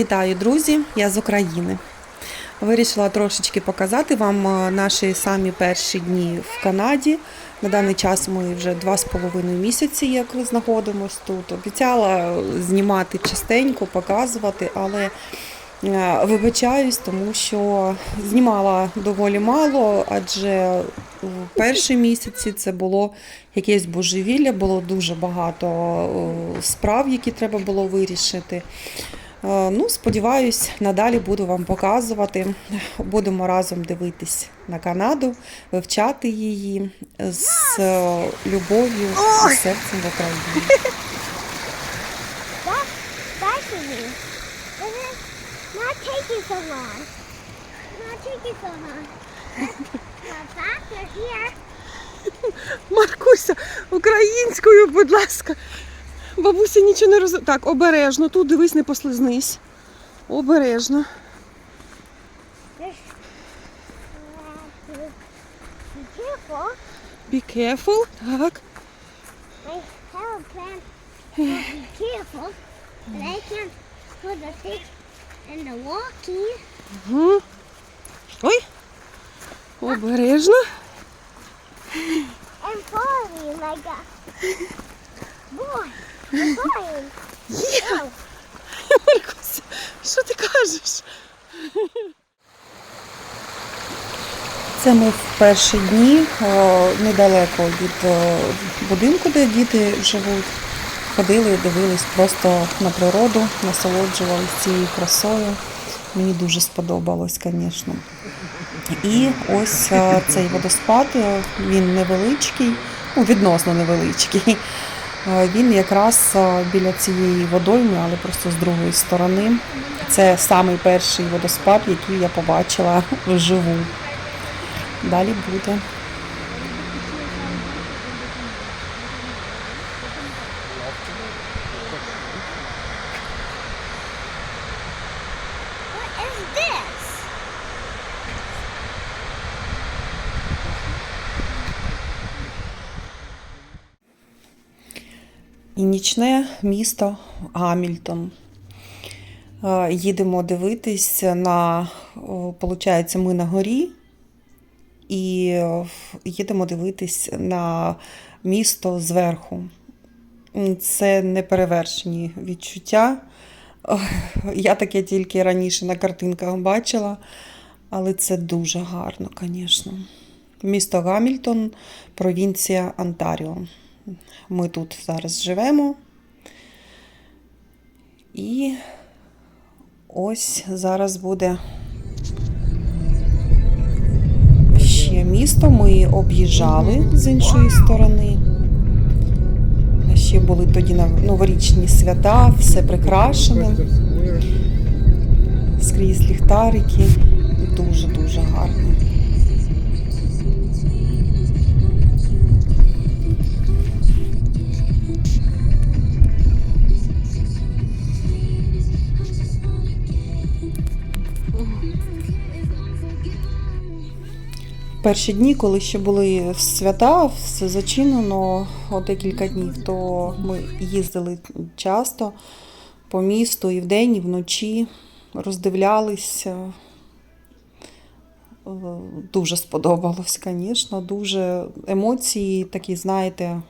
Вітаю, друзі! Я з України. Вирішила трошечки показати вам е, наші самі перші дні в Канаді. На даний час ми вже два з половиною місяці, як знаходимося тут. Обіцяла знімати частенько, показувати, але е, вибачаюсь, тому що знімала доволі мало, адже в перші місяці це було якесь божевілля, було дуже багато е, справ, які треба було вирішити. Е, Ну, сподіваюсь, надалі буду вам показувати. Будемо разом дивитись на Канаду, вивчати її з е, любов'ю і серцем в Україні. Here. Маркуся, українською, будь ласка. Бабуся нічого не роз... Так, обережно, тут дивись, не послизнись. Обережно. Uh. Так. The walkie. Угу. Ой. Обережно. Маркуся, що ти кажеш? Це ми в перші дні недалеко від будинку, де діти живуть. Ходили, дивились просто на природу, насолоджувалися цією красою. Мені дуже сподобалось, звісно. І ось е, цей водоспад, е, він невеличкий, ну, відносно невеличкий. Е, Він якраз е, біля цієї водойми, але просто з другої сторони. Це самий перший водоспад, який я побачила вживу. Далі буде. І нічне місто Гамільтон. Е, Їдемо дивитись на, виходить, ми на горі, і е, їдемо дивитись на місто зверху. Це неперевершені відчуття. Я таке тільки раніше на картинках бачила, але це дуже гарно, звісно. Місто Гамільтон, провінція Онтаріо. Ми тут зараз живемо. І ось зараз буде ще місто. Ми об'їжджали з іншої сторони. Ще були тоді новорічні свята, все прикрашене. Скрізь ліхтарики. Дуже-дуже гарно. Перші дні, коли ще були свята, все зачинено о декілька днів, то ми їздили часто по місту і вдень, і вночі, роздивлялися. Е, Дуже сподобалось, звісно. Дуже емоції, такі, знаєте,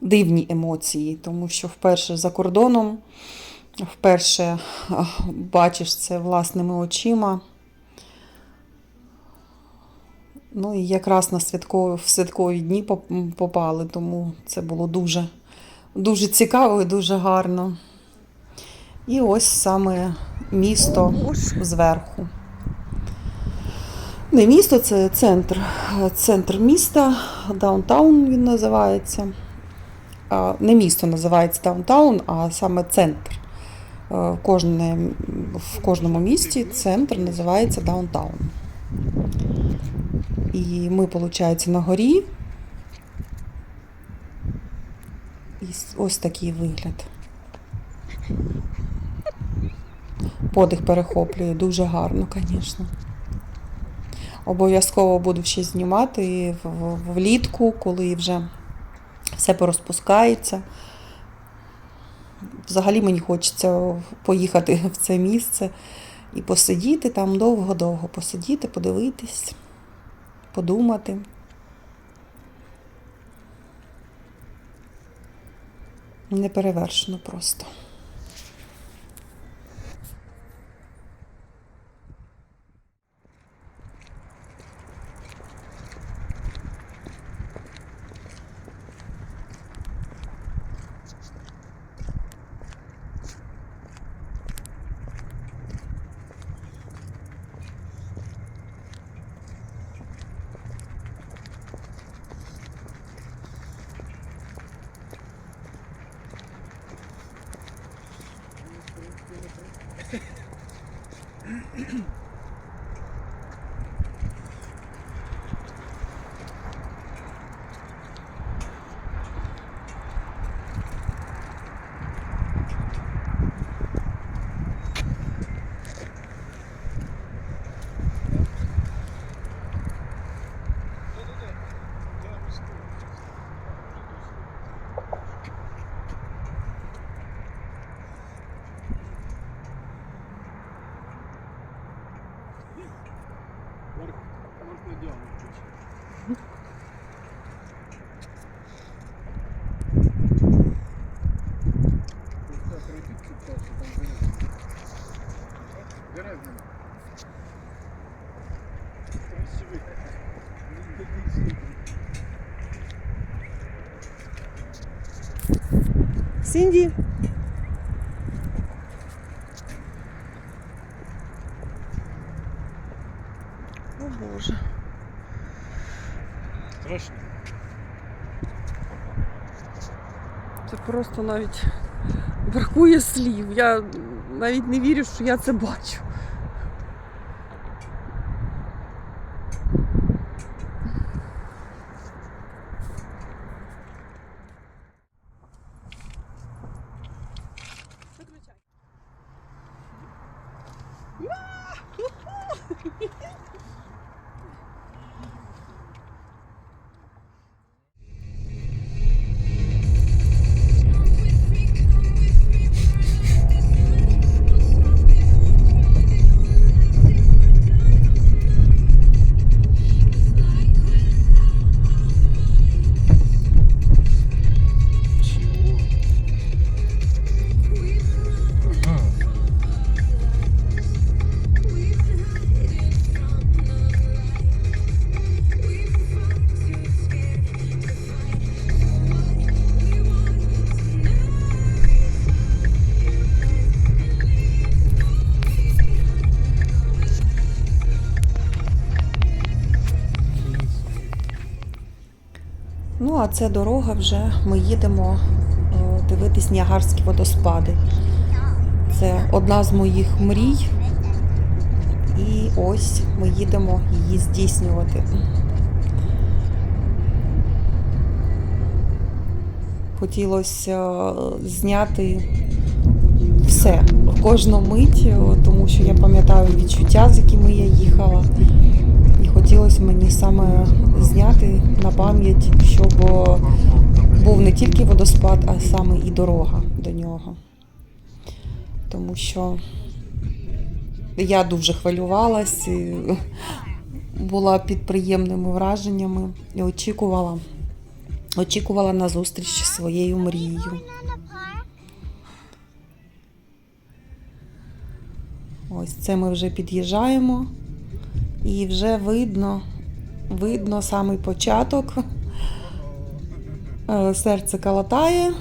дивні емоції, тому що вперше за кордоном, вперше бачиш це власними очима. Ну і якраз на святкові, в святкові дні попали, тому це було дуже, дуже цікаво і дуже гарно. І ось саме місто зверху. Не місто, це центр. Центр міста, даунтаун він називається. Не місто називається даунтаун, а саме центр. Е, в кожному місті центр називається даунтаун. І ми, виходить, на горі. І ось такий вигляд. Подих перехоплює дуже гарно, звісно. Обов'язково буду ще знімати влітку, коли вже все порозпускається. взагалі мені хочеться поїхати в це місце і посидіти там довго-довго, посидіти, подивитись, подумати. Неперевершено просто. Сінді. О Боже. Страшно. Це просто навіть бракує слів. Я навіть не вірю, що я це бачу. Ну, а це дорога вже. Ми їдемо е, дивитись Ніагарські водоспади. Це одна з моїх мрій. І ось ми їдемо її здійснювати. Хотілося е, зняти все, кожну мить, е, тому що я пам'ятаю відчуття, з якими я їхала. Хотілося мені саме зняти на пам'ять, щоб був не тільки водоспад, а саме і дорога до нього. Тому що я дуже хвилювалась, була під приємними враженнями і очікувала, очікувала на зустріч зі своєю мрією. Ось це ми вже під'їжджаємо, і вже видно, видно самий початок. Е, Серце калатає.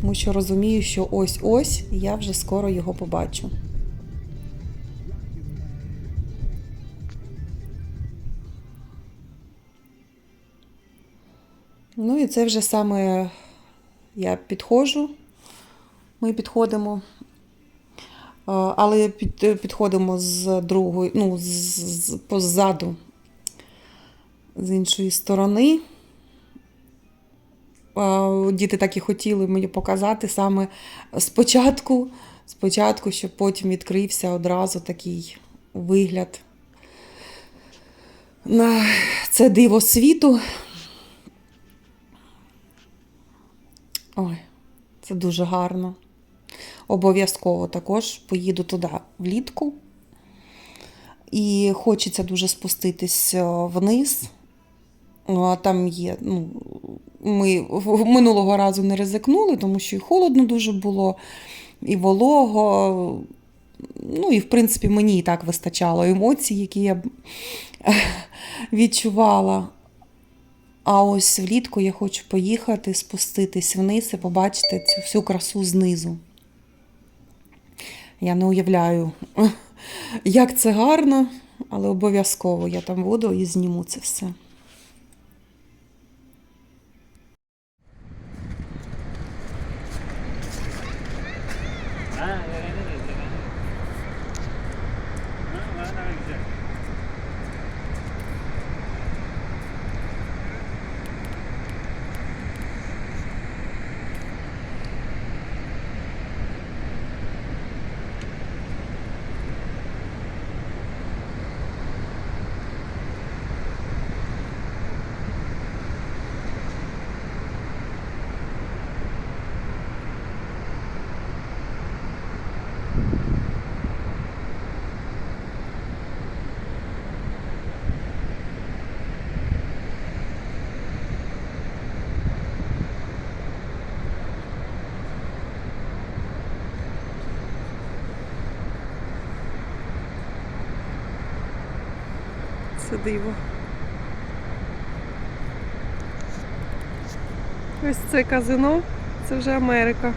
Тому що розумію, що ось-ось я вже скоро його побачу. Ну і це вже саме я підходжу ми підходимо, але під, підходимо з другої, ну, з, з- позаду, з іншої сторони. Е, Діти так і хотіли мені показати саме спочатку, спочатку, щоб потім відкрився одразу такий вигляд на це диво світу. Ой, це дуже гарно. Обов'язково також поїду туди влітку. І хочеться дуже спуститись е, вниз. Ну, там є. Ну, ми минулого разу не ризикнули, тому що і холодно дуже було, і волого. Ну, і в принципі, мені і так вистачало емоцій, які я відчувала. А ось влітку я хочу поїхати, спуститись вниз і побачити цю всю красу знизу. Я не уявляю, як це гарно, але обов'язково я там буду і зніму це все. Це диво. Ось це казино, це вже Америка.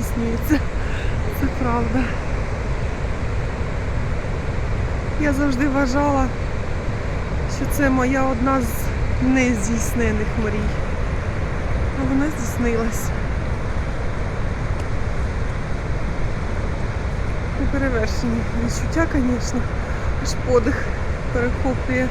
Мрії здійснюються. Це правда. Я завжди вважала, що це моя одна з нездійснених мрій. А вона здійснилась. Неперевершені відчуття, звісно, аж подих перехоплює.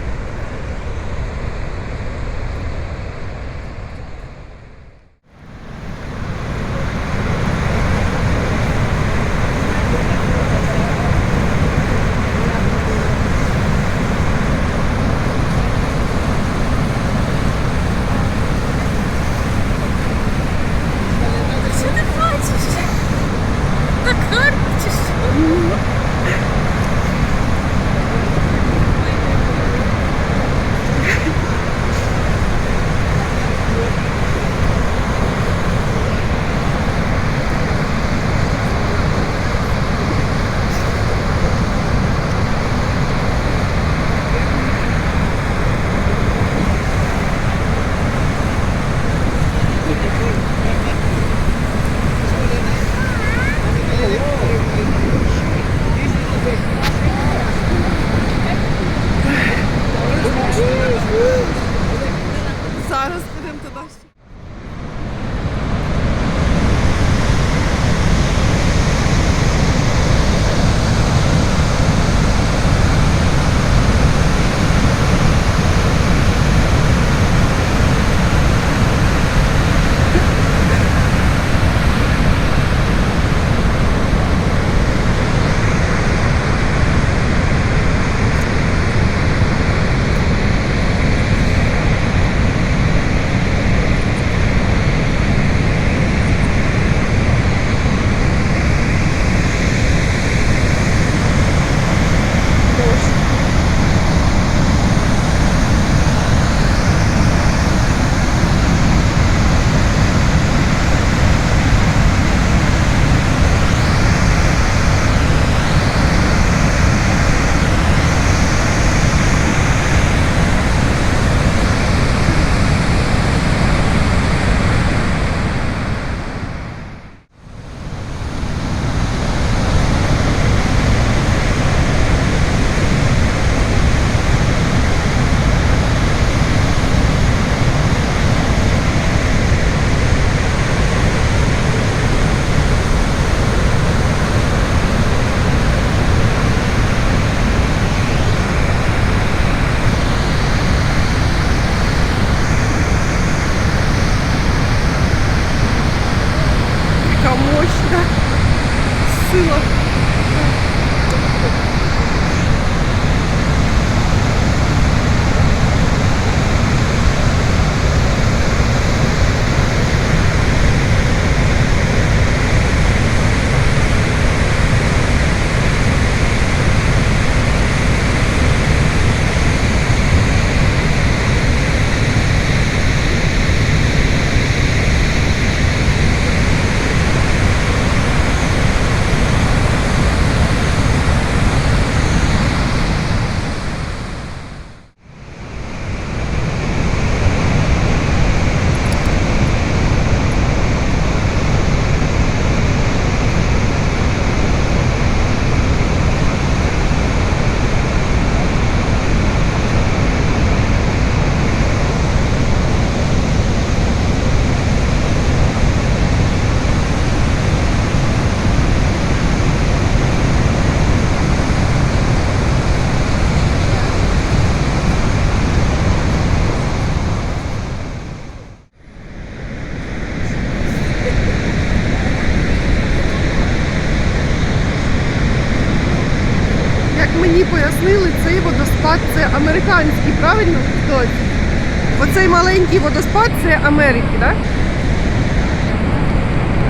Оцей маленький водоспад це Америки, так?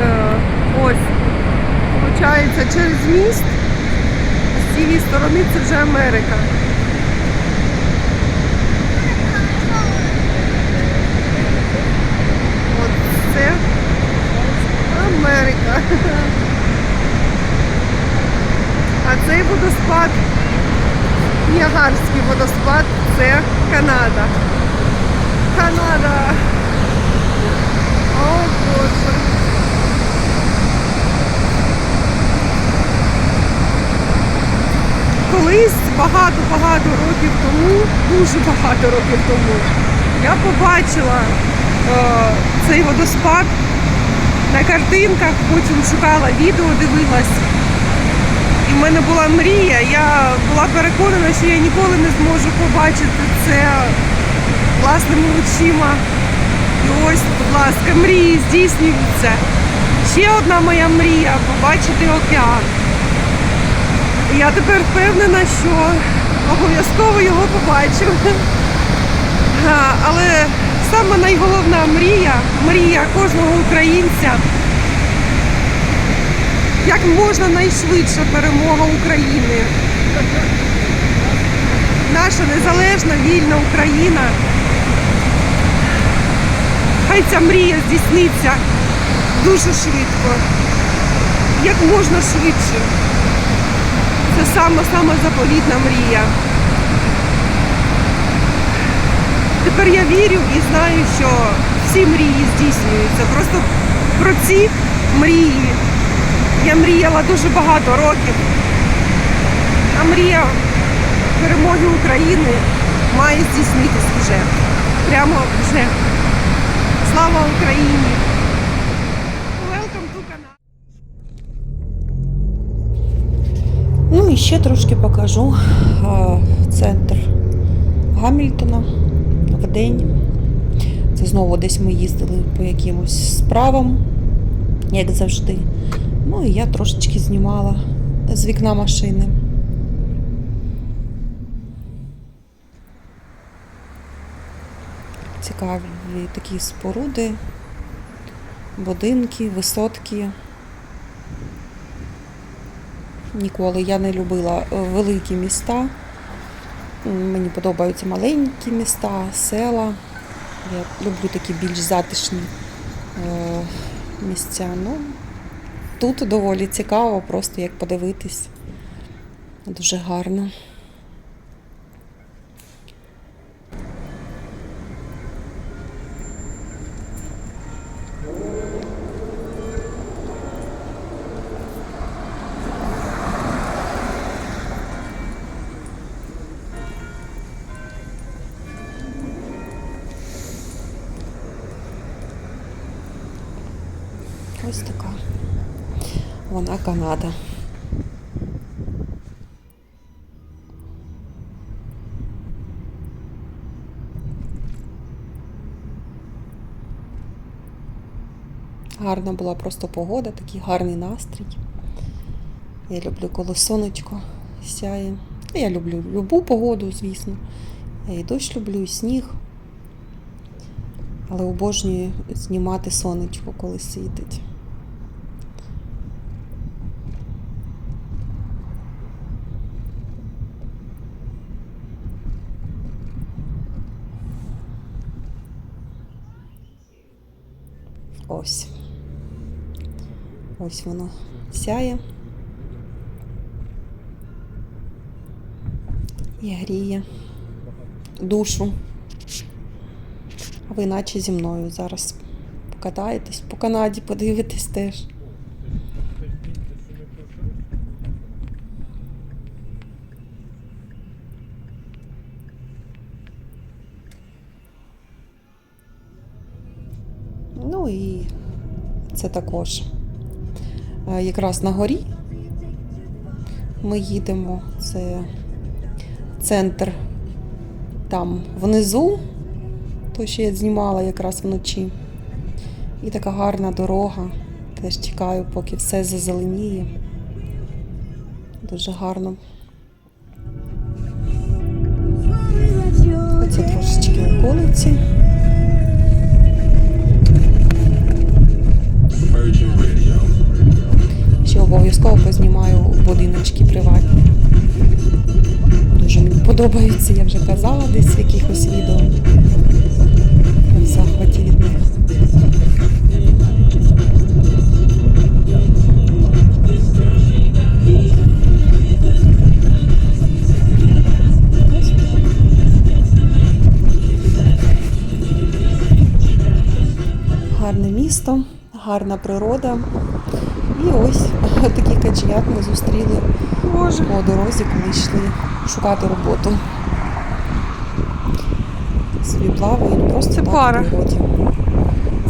Е, ось. Получається, через міст з цієї сторони це вже Америка. Це Америка. А цей водоспад, Ніагарський водоспад, це Канада. Канада. О Боже. Колись багато-багато років тому, дуже багато років тому, я побачила е, цей водоспад на картинках, потім шукала відео, дивилась. І в мене була мрія. Я була переконана, що я ніколи не зможу побачити це власними очима. І ось, будь ласка, мрії здійснюються. Ще одна моя мрія побачити океан. І Я тепер впевнена, що обов'язково його побачу. Але саме найголовна мрія, мрія кожного українця, як можна найшвидше перемога України. Наша незалежна вільна Україна. Хай ця мрія здійсниться дуже швидко, як можна швидше. Це саме заповітна мрія. Тепер я вірю і знаю, що всі мрії здійснюються. Просто про ці мрії я мріяла дуже багато років. А мрія перемоги України має здійснитись вже. Прямо вже. Слава Україні! Ну і ще трошки покажу а, центр Гамільтона в день. Це знову десь ми їздили по якимось справам, як завжди. Ну і я трошечки знімала з вікна машини. Цікаві такі споруди, будинки, висотки. Ніколи я не любила е, великі міста. Мені подобаються маленькі міста, села. Я люблю такі більш затишні е, місця. Ну, тут доволі цікаво, просто як подивитись. Дуже гарно. Ось така. Вона Канада. Гарна була просто погода, такий гарний настрій. Я люблю, коли сонечко сяє. Я люблю любу погоду, звісно. Я і дощ люблю, і сніг. Але обожнюю знімати сонечко, коли світить. Ось. Ось воно сяє. І гріє душу. А ви наче зі мною зараз покатаєтесь по Канаді, подивитесь теж. також. Е, якраз на горі ми їдемо, це центр там внизу, то що я знімала якраз вночі. І така гарна дорога. Теж чекаю, поки все зазеленіє. Дуже гарно. Оце трошечки околиці. Ще обов'язково познімаю будиночки приватні. Дуже мені подобаються, я вже казала десь в якихось відео. В захваті від них. Гарне місто, гарна природа. І ось такі каченят ми зустріли Боже. по дорозі, коли йшли шукати роботу. Собі плавають просто Це так пара. в природі.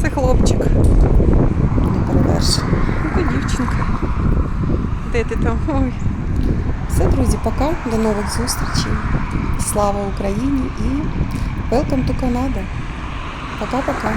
Це хлопчик. Не перевершено. Ну, дівчинка. Де ти там? Ой. Все, друзі, пока. До нових зустрічей. Слава Україні і welcome to Canada. Пока-пока.